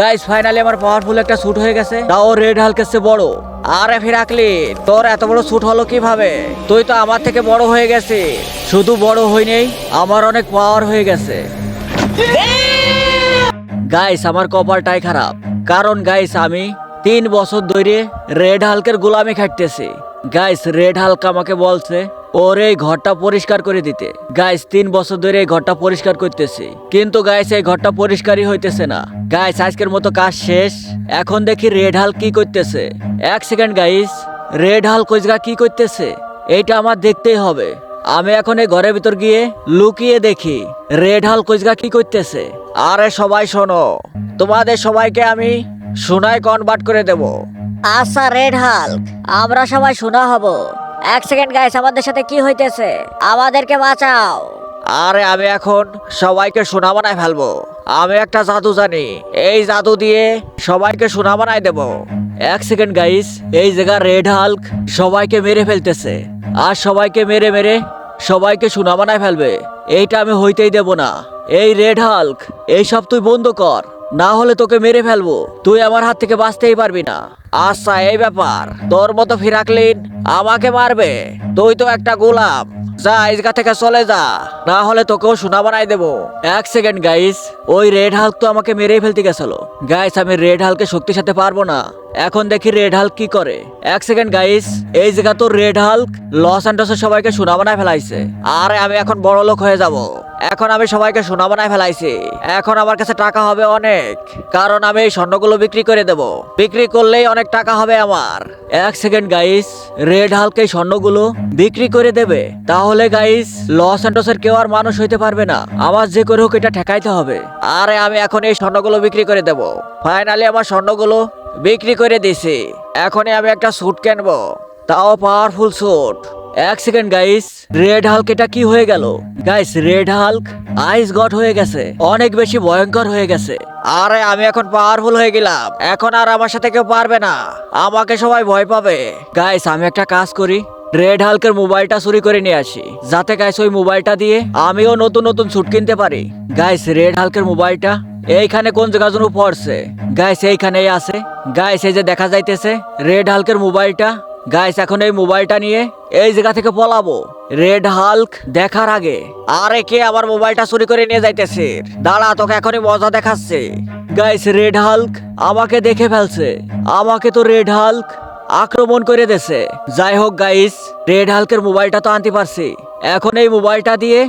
Guys finally আমার powerful একটা suit হয়ে গেছে। তাও রেড হালকের চেয়ে বড়। আরে ফিরাকলি তোর এত বড় স্যুট হলো কীভাবে? তুই তো আমার থেকে বড় হয়ে গেছে শুধু বড় হইনি আমার অনেক পাওয়ার হয়ে গেছে। গাইস আমার কপালটাই খারাপ। কারণ গাইস আমি তিন বছর ধরে রেড হালকের গোলামি খাটতেছি। গাইস, রেড হালক আমাকে বলছে, ওর, এই ঘরটা পরিষ্কার করে দিতে। গাইস, তিন বছর ধরে এই ঘরটা পরিষ্কার করতেছি। কিন্তু গাইস, এই ঘরটা পরিষ্কারই হইতেছে না। গাইস, আজকের মতো কাজ শেষ। এখন দেখি রেড হাল কি করতেছে। এক সেকেন্ড, গাইস। রেড হাল কইজগা কি করতেছে? এটা আমার দেখতেই হবে। আমি এখন এই ঘরের ভিতর গিয়ে লুকিয়ে দেখি রেড হাল কইজগা কি করতেছে। আরে, সবাই শোনো। তোমাদের সবাইকে আমি সোনায় কনভার্ট করে দেব। আচ্ছা রেড হাল্ক আমরা সবাই শোনা হব। এক সেকেন্ড গাইস আমাদের সাথে কি হইতেছে? আমাদেরকে বাঁচাও। আরে আমি এখন সবাইকে সোনা বানায় ফেলব। আমি একটা জাদু জানি। এই জাদু দিয়ে সবাইকে সোনা বানায় দেব। এক সেকেন্ড গাইস এই জায়গা রেড হাল্ক সবাইকে মেরে ফেলতেছে। আর সবাইকে মেরে মেরে সবাইকে সোনা বানায় ফেলবে। এইটা আমি হইতেই দেব না। এই রেড হাল্ক এইসব তুই বন্ধ কর। না হলে তোকে মেরে ফেলব। তুই আমার হাত থেকে বাঁচতেই পারবি না। আচ্ছা এই ব্যাপার। তোর মতো ফিরাকলিন আমাকে মারবে। তুই তো একটা গোলাম। যা ইসগা থেকে চলে যা। না হলে তোকেও সোনা বানাই দেবো। এক সেকেন্ড, গাইস। ওই রেড হাল্ক তো আমাকে মেরেই ফেলতে গেছিল। গাইস, আমি রেড হালকে শক্তি সাথে পারব না। এখন দেখি রেড হাল্ক কি করে। এক সেকেন্ড, গাইস। এই জায়গা তো রেড হাল্ক লস অ্যান্ডসের সবাইকে সোনা বানায় ফেলাইছে। আরে, আমি এখন বড় লোক হয়ে যাব। এখন আমি সবাইকে সোনা বানায় ফেলাইছি। এখন আমার কাছে টাকা হবে অনেক, কারণ আমি এই স্বর্ণগুলো বিক্রি করে দেব। বিক্রি করলেই অনেক টাকা হবে আমার। এক সেকেন্ড গাইস রেড হাল্ক স্বর্ণগুলো বিক্রি করে দেবে। তাহলে গাইস লস অ্যান্ডসের কেউ আর মানুষ হইতে পারবে না। আমার যে করে হোক এটা ঠেকাইতে হবে। আরে, আমি এখন এই স্বর্ণগুলো বিক্রি করে দেব। ফাইনালি আমার স্বর্ণগুলো বিক্রি করে দিছি এখনই আমি একটা স্যুট কিনবো। তাও পাওয়ারফুল স্যুট এক সেকেন্ড গাইস রেড হাল্ক এটা কি হয়ে গেল? গাইস রেড হাল্ক আইস গট হয়ে গেছে। অনেক বেশি ভয়ঙ্কর হয়ে গেছে। আরে, আমি এখন পাওয়ারফুল হয়ে গেলাম। এখন আর আমার সাথে কেউ পারবে না। আমাকে সবাই ভয় পাবে। গাইস আমি একটা কাজ করি। রেড হালকের মোবাইলটা চুরি করে নিয়ে আসি। যাতে গাইস ওই মোবাইলটা দিয়ে আমিও নতুন নতুন স্যুট কিনতে পারি। গাইস রেড হালকের মোবাইলটা এইখানে কোন জায়গার জন্য পড়ছে? গাইস এইখানেই আছে। গাইস এই যে দেখা যাইতেছে রেড হালকের মোবাইলটা গাইস এখন এই মোবাইলটা নিয়ে এই জায়গা থেকে পলাবো। রেড হাল্ক দেখার আগে। আরে কে আমার মোবাইলটা চুরি করে নিয়ে যাইতেছে? দাঁড়া, তোকে এখনই মজা দেখাচ্ছে। গাইস রেড হাল্ক আমাকে দেখে ফেলছে। আমাকে তো রেড হাল্ক আক্রমণ করে দেছে যাই হোক গাইস রেড হাল্কের মোবাইলটা তো আনতে পারছি। এখন এই মোবাইলটা দিয়ে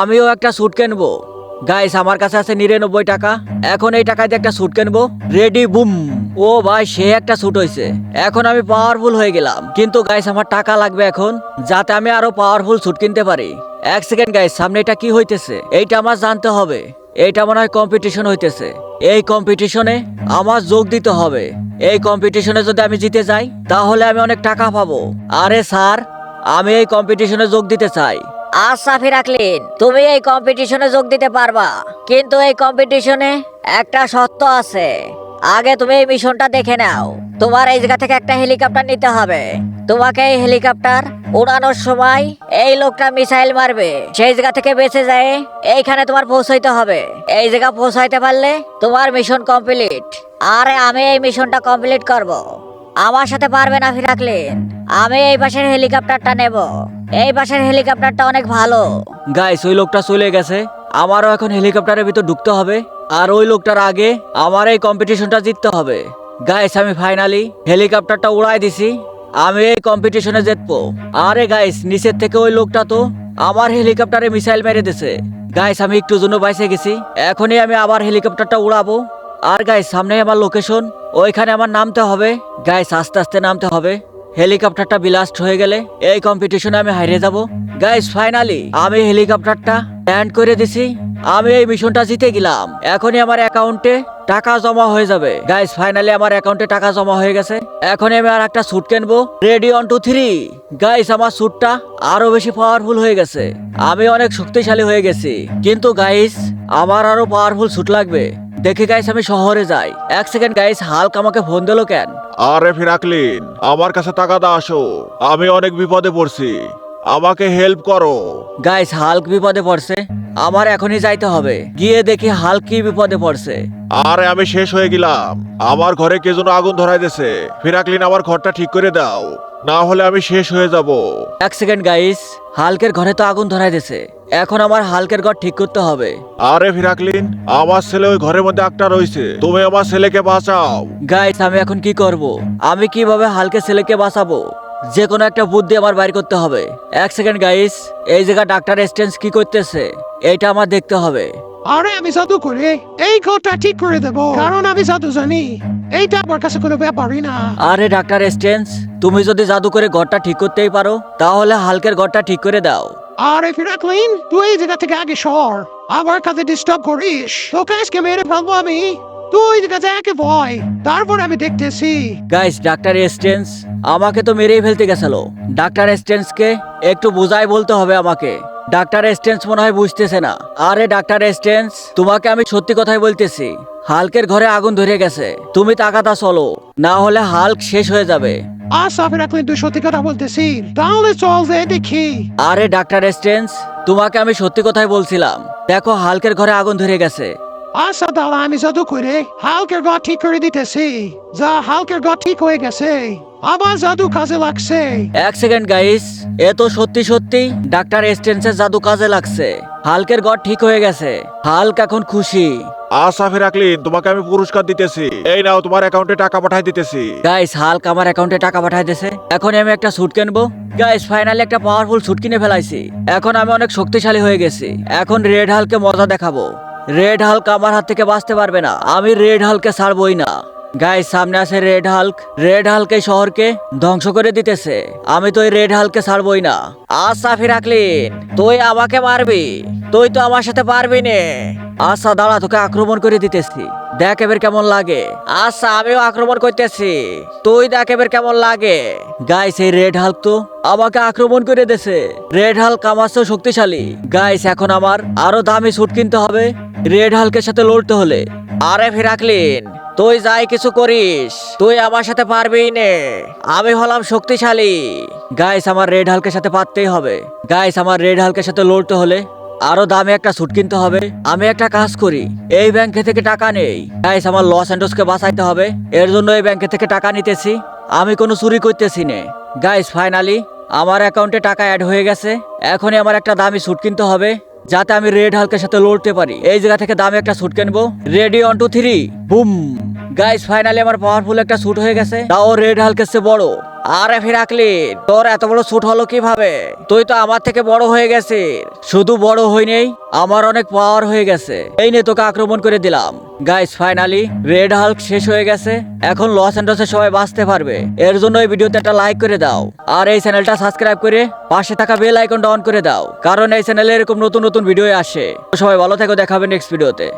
আমিও একটা স্যুট কিনবো। গাইস আমার কাছে আছে নিরানব্বই টাকা। এখন এই টাকায় দিয়ে একটা স্যুট কিনবো। রেডি বুম ও ভাই, সে একটা স্যুট হয়েছে এখন আমি পাওয়ারফুল হয়ে গেলাম। কিন্তু গাইস আমার টাকা লাগবে এখন, যাতে আমি আরও পাওয়ারফুল স্যুট কিনতে পারি। এক সেকেন্ড গাইস সামনে এটা কি হইতেছে? এইটা আমার জানতে হবে। এইটা মনে হয় কম্পিটিশন হইতেছে। এই কম্পিটিশনে আমার যোগ দিতে হবে। এই কম্পিটিশনে যদি আমি জিতে যাই, তাহলে আমি অনেক টাকা পাবো। আরে স্যার আমি এই কম্পিটিশনে যোগ দিতে চাই। আচ্ছা রাখলেন তুমি এই কম্পিটিশনে যোগ দিতে পারবা। কিন্তু এই কম্পিটিশনে একটা সত্য আছে। আগে তুমি এই মিশনটা দেখে নাও। তোমার এই জায়গা থেকে একটা হেলিকপ্টার নিতে হবে। তোমাকে এই হেলিকপ্টার উড়ানোর সময় এই লোকটা মিসাইল মারবে। সেই জায়গা থেকে বেঁচে যায় এইখানে তোমার পৌঁছাইতে হবে। এই জায়গা পৌঁছাইতে পারলে তোমার মিশন কমপ্লিট আরে আমি এই মিশনটা কমপ্লিট করব। আমার সাথে পারবে না ফিরাকলিন। আমি এই পাশের হেলিকপ্টারটা নেব। এই পাশের হেলিকপ্টারটা অনেক ভালো। গাইস ওই লোকটা চলে গেছে। আমারও এখন হেলিকপ্টারের ভিতর ঢুকতে হবে। আর ওই লোকটার আগে আমার এই কম্পিটিশনটা জিততে হবে। গাইস আমি ফাইনালি হেলিকপ্টারটা উড়াই দিছি। আমি এই কম্পিটিশনে জিতবো। আরে গাইস নিচের থেকে ওই লোকটা তো আমার হেলিকপ্টারে মিসাইল মেরে দিছে। গাইস আমি একটু জন্য বাইসে গেছি। এখনই আমি আবার হেলিকপ্টারটা উড়াবো। আর গাইস সামনে আমার লোকেশন ওইখানে আমার নামতে হবে। গাইস আস্তে আস্তে নামতে হবে। হেলিকপ্টারটা বিলাস্ট হয়ে গেলে এই কম্পিটিশনে আমি হারিয়ে যাব। গাইস ফাইনালি আমি হেলিকপ্টারটা ল্যান্ড করে দিছি। আমি এই মিশনটা জিতে গেলাম। এখনই আমার অ্যাকাউন্টে টাকা জমা হয়ে যাবে। গাইস ফাইনালি আমার অ্যাকাউন্টে টাকা জমা হয়ে গেছে। এখন আমি আর একটা স্যুট কিনবো। Ready one two three guys আমার স্যুটটা আরও বেশি পাওয়ারফুল হয়ে গেছে। আমি অনেক শক্তিশালী হয়ে গেছি। কিন্তু গাইস আমার আরও পাওয়ারফুল স্যুট লাগবে। দেখি গাইস আমি শহরে যাই। এক সেকেন্ড গাইস হালক আমাকে ফোন দিলো কেন? আরে ফিরাকলিন আমার কাছে টাকা দা আসো। আমি অনেক বিপদে পড়ছি। আমাকে হেল্প করো। গাইস হাল্ক বিপদে পড়ছে। আমার এখনই যাইতে হবে। গিয়ে দেখি হাল্ক কি বিপদে পড়ছে। আরে আমি শেষ হয়ে গেলাম। আমার ঘরে কে যেন আগুন ধরাই দিছে ফিরাকলিন আমার ঘরটা ঠিক করে দাও। না হলে আমি শেষ হয়ে যাব। এক সেকেন্ড গাইস হালকের ঘরে তো আগুন ধরাই দিছে এখন আমার হালকের ঘর ঠিক করতে হবে। আরে ফিরাকলিন আমার ছেলে ওই ঘরের মধ্যে একটা রয়েছে। তুমি আমার ছেলেকে বাঁচাও। গাইস আমি এখন কি করব? আমি কীভাবে হালকে ছেলেকে বাঁচাবো? যে কোনো একটা বুদ্ধি আমার বাইর করতে হবে। এক সেকেন্ড গাইস এই জায়গা ডাক্তার স্টেন্স কি করতেছে? এটা আমার দেখতে হবে। আরে আমি জাদু করে। এই ঘরটা ঠিক করে দেবো। কারণ আমি জাদু জানি। এইটা আমার কাছে কোনো ব্যাপারই না। আরে ডাক্তার স্টেন্স তুমি যদি জাদু করে ঘরটা ঠিক করতেই পারো তাহলে হালকের ঘরটা ঠিক করে দাও। আরে ফিরাকলিন তুই এই জায়গা থেকে আগে সর। আমার কাছে ডিস্টার্ব করিস। তোকে আজকে মেরে ফেলব আমি। তুই জায়গা থেকে ভয়। তারপর আমি দেখতেছি। গাইস ডাক্তার স্টেন্স আমাকে তো মেরেই ফেলতে গেছিল। ডাক্তার স্টেন্সকে একটু বুঝাই বলতে হবে আমাকে। ডাক্তার এস্টেন্স মনে হয় বুঝতেছে না। আরে ডাক্তার এস্টেন্স তোমাকে আমি সত্যি কথাই বলতেছি হালকের ঘরে আগুন ধরে গেছে। তুমি তাকাতা চলো না হলে হালক শেষ হয়ে যাবে। আচ্ছা এখন তুই সত্যি কথা বলতেছি তাহলে চল যে দেখি। আরে ডাক্তার এস্টেন্স তোমাকে আমি সত্যি কথাই বলছিলাম। দেখো হালকের ঘরে আগুন ধরে গেছে। আচ্ছা তাহলে আমি জাদু করে হালকের ঘর ঠিক করে দিতেছি যা হালকের ঠিক হয়ে গেছে আবার জাদু কাজে লাগছে এক সেকেন্ড গাইস এ তো সত্যি সত্যি ডাক্তার স্টেন্সের জাদু কাজে লাগছে। হালকের ঘর ঠিক হয়ে গেছে। হালক এখন খুশি। আশা ফিরাকলিন তোমাকে আমি পুরস্কার দিতেছি। এই নাও তোমার অ্যাকাউন্টে টাকা পাঠাই দিতেছি। গাইস হালক আমার অ্যাকাউন্টে টাকা পাঠাই দিয়েছে এখন আমি একটা স্যুট কিনবো। গাইস ফাইনালি একটা পাওয়ারফুল স্যুট কিনে ফেলাইছি। এখন আমি অনেক শক্তিশালী হয়ে গেছি। এখন রেড হালকে মজা দেখাবো। রেড হালক আমার হাত থেকে বাঁচতে পারবে না। আমি রেড হালকে ছাড়বই না। গাইস, সামনে আছে রেড হাল্ক রেড হালক এই শহরকে ধ্বংস করে দিতেছে। আমি তো এই রেড হালকে ছাড়বই না। আচ্ছা ফিরাকলিন তুই আমাকে মারবি। তুই তো আমার সাথে পারবি নে। আচ্ছা দাঁড়া, তোকে আক্রমণ করে দিতেছি। দেখ এবার কেমন লাগে। আচ্ছা আমিও আক্রমণ করতেছি। তুই দেখ এবার কেমন লাগে। গাইস, এই রেড হাল্ক তো আমাকে আক্রমণ করে দেছে রেড হাল্ক আমার চেয়েও শক্তিশালী। গাইস, এখন আমার আরও দামি স্যুট কিনতে হবে। রেড হালকের সাথে লড়তে হলে। আরে ফিরাকলিন তুই যাই কিছু করিস, তুই আমার সাথে পারবি নে। আমি হলাম শক্তিশালী। গাইস আমার রেড হালকের সাথে পারতেই হবে। গাইস আমার রেড হালকের সাথে লড়তে হলে আরও দামে একটা স্যুট কিনতে হবে। আমি একটা কাজ করি, এই ব্যাংকে থেকে টাকা নেই। গাইস আমার লস অ্যান্ডোসকে বাঁচাইতে হবে। এর জন্য এই ব্যাংকে থেকে টাকা নিতেছি। আমি কোনো চুরি করতেছি নে। গাইস ফাইনালি আমার অ্যাকাউন্টে টাকা অ্যাড হয়ে গেছে। এখনই আমার একটা দামি স্যুট কিনতে হবে, যাতে আমি রেড হালকের সাথে লড়তে পারি। এই জায়গা থেকে দামি একটা স্যুট কিনবো। Ready one two three boom guys finally আমার পাওয়ারফুল একটা স্যুট হয়ে গেছে। তাও রেড হালকের চেয়ে বড়। আরে ফিরাকলি তোর এত বড় স্যুট হলো কীভাবে? তুই তো আমার থেকে বড় হয়ে গেছে শুধু বড় হই নেই, আমার অনেক পাওয়ার হয়ে গেছে। এই নে তোকে আক্রমণ করে দিলাম। গাইস ফাইনালি রেড হাল্ক শেষ হয়ে গেছে। এখন লস অ্যান্ডসে সবাই বাঁচতে পারবে। এর জন্য এই ভিডিওতে একটা লাইক করে দাও। আর এই চ্যানেলটা সাবস্ক্রাইব করে পাশে থাকা বেল আইকনটা অন করে দাও। কারণ এই চ্যানেলে এরকম নতুন নতুন ভিডিও আসে। সবাই ভালো থেকো দেখাবে নেক্সট ভিডিওতে